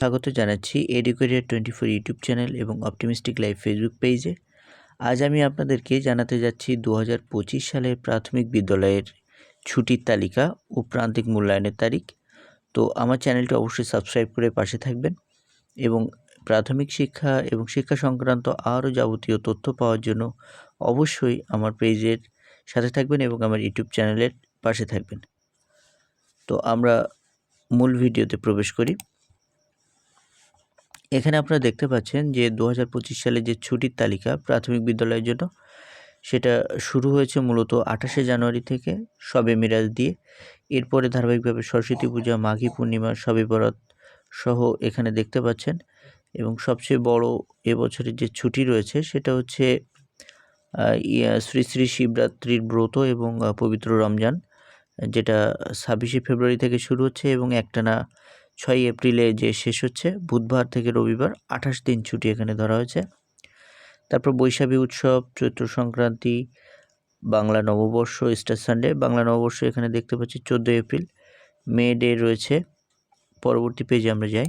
স্বাগত জানাচ্ছি educated twenty four YouTube channel এবং অপটিমিস্টিক লাইভ ফেসবুক পেজে আজ আমি আপনাদেরকে জানাতে যাচ্ছি দু সালের প্রাথমিক বিদ্যালয়ের ছুটির তালিকা ও প্রান্তিক মূল্যায়নের তারিখ। তো আমার চ্যানেলটি অবশ্যই সাবস্ক্রাইব করে পাশে থাকবেন এবং প্রাথমিক শিক্ষা এবং শিক্ষা সংক্রান্ত আরও যাবতীয় তথ্য পাওয়ার জন্য অবশ্যই আমার পেজের সাথে থাকবেন এবং আমার ইউটিউব চ্যানেলের পাশে থাকবেন। তো আমরা মূল ভিডিওতে প্রবেশ করি। এখানে আপনারা দেখতে পাচ্ছেন যে দু হাজার পঁচিশ সালে যে ছুটির তালিকা প্রাথমিক বিদ্যালয়ের জন্য, সেটা শুরু হয়েছে মূলত আঠাশে জানুয়ারি থেকে সবে মিরাজ দিয়ে। এরপরে ধারাবাহিকভাবে সরস্বতী পূজা, মাঘী পূর্ণিমা, সবে বরাত সহ এখানে দেখতে পাচ্ছেন। এবং সবচেয়ে বড় এবছরের যে ছুটি রয়েছে, সেটা হচ্ছে শ্রী শ্রী শিবরাত্রির ব্রত এবং পবিত্র রমজান, যেটা ছাব্বিশে ফেব্রুয়ারি থেকে শুরু হচ্ছে এবং একটানা ছয় এপ্রিলে যে শেষ হচ্ছে, বুধবার থেকে রবিবার আঠাশ দিন ছুটি এখানে ধরা হয়েছে। তারপর বৈশাখী উৎসব, চৈত্র সংক্রান্তি, বাংলা নববর্ষ ইস্টার সানডে বাংলা নববর্ষ এখানে দেখতে পাচ্ছি চোদ্দোই এপ্রিল। মে ডে রয়েছে, পরবর্তী পেজে আমরা যাই।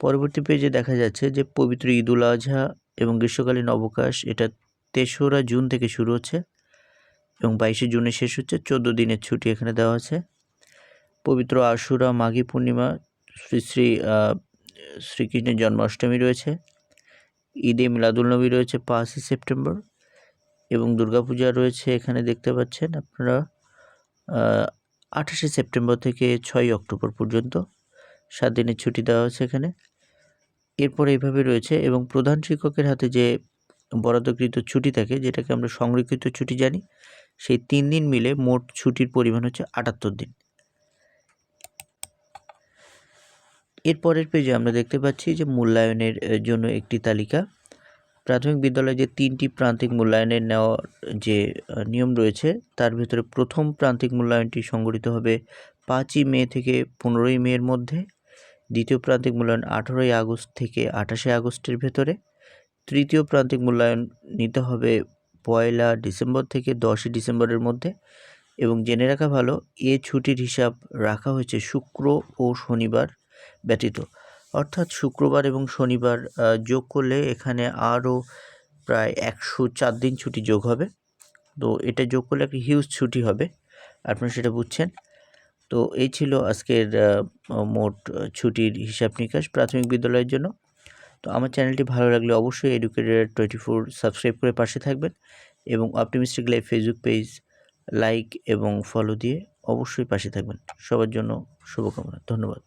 পরবর্তী পেজে দেখা যাচ্ছে যে পবিত্র ঈদুল আজহা এবং গ্রীষ্মকালীন অবকাশ, এটা তেসরা জুন থেকে শুরু হচ্ছে এবং বাইশে জুনে শেষ হচ্ছে, চোদ্দ দিনের ছুটি এখানে দেওয়া আছে পবিত্র আশুরা মাঘী পূর্ণিমা শ্রী শ্রী শ্রীকৃষ্ণের জন্মাষ্টমী রয়েছে। ঈদে মিলাদুলনবী রয়েছে পাঁচই সেপ্টেম্বর এবং দুর্গাপূজা রয়েছে এখানে দেখতে পাচ্ছেন আপনারা আঠাশে সেপ্টেম্বর থেকে ছয় অক্টোবর পর্যন্ত। সাত দিনের ছুটি দেওয়া হয়েছে এখানে। এরপর এইভাবে রয়েছে এবং প্রধান শিক্ষকের হাতে যে বরাদ্দকৃত ছুটি থাকে, যেটাকে আমরা সংরক্ষিত ছুটি জানি, সেই তিন দিন মিলে মোট ছুটির পরিমাণ হচ্ছে আটাত্তর দিন। এরপরের পেজে আমরা দেখতে পাচ্ছি যে মূল্যায়নের জন্য একটি তালিকা। প্রাথমিক বিদ্যালয়ে যে তিনটি প্রান্তিক মূল্যায়নের নেওয়ার যে নিয়ম রয়েছে, তার ভিতরে প্রথম প্রান্তিক মূল্যায়নটি সংগঠিত হবে পাঁচই মে থেকে পনেরোই মের মধ্যে, দ্বিতীয় প্রান্তিক মূল্যায়ন আঠেরোই আগস্ট থেকে আঠাশে আগস্টের ভেতরে, তৃতীয় প্রান্তিক মূল্যায়ন নিতে হবে পয়লা ডিসেম্বর থেকে দশই ডিসেম্বরের মধ্যে, এবং জেনে রাখা ভালো, এ ছুটির হিসাব রাখা হয়েছে শুক্র ও শনিবার। ব্যতীত। অর্থাৎ শুক্রবার এবং শনিবার যোগ করলে এখানে আরও প্রায় একশো চার দিন ছুটি যোগ হবে। তো এটা যোগ করলে একটা হিউজ ছুটি হবে, আপনারা সেটা বুঝছেন। তো এই ছিল আজকের মোট ছুটির হিসাব নিকাশ প্রাথমিক বিদ্যালয়ের জন্য। তো আমার চ্যানেলটি ভালো লাগলে অবশ্যই এডুকেটেড টোয়েন্টি ফোর সাবস্ক্রাইব করে পাশে থাকবেন এবং optimistic life Facebook page like এবং ফলো দিয়ে অবশ্যই পাশে থাকবেন। সবার জন্য শুভকামনা, ধন্যবাদ।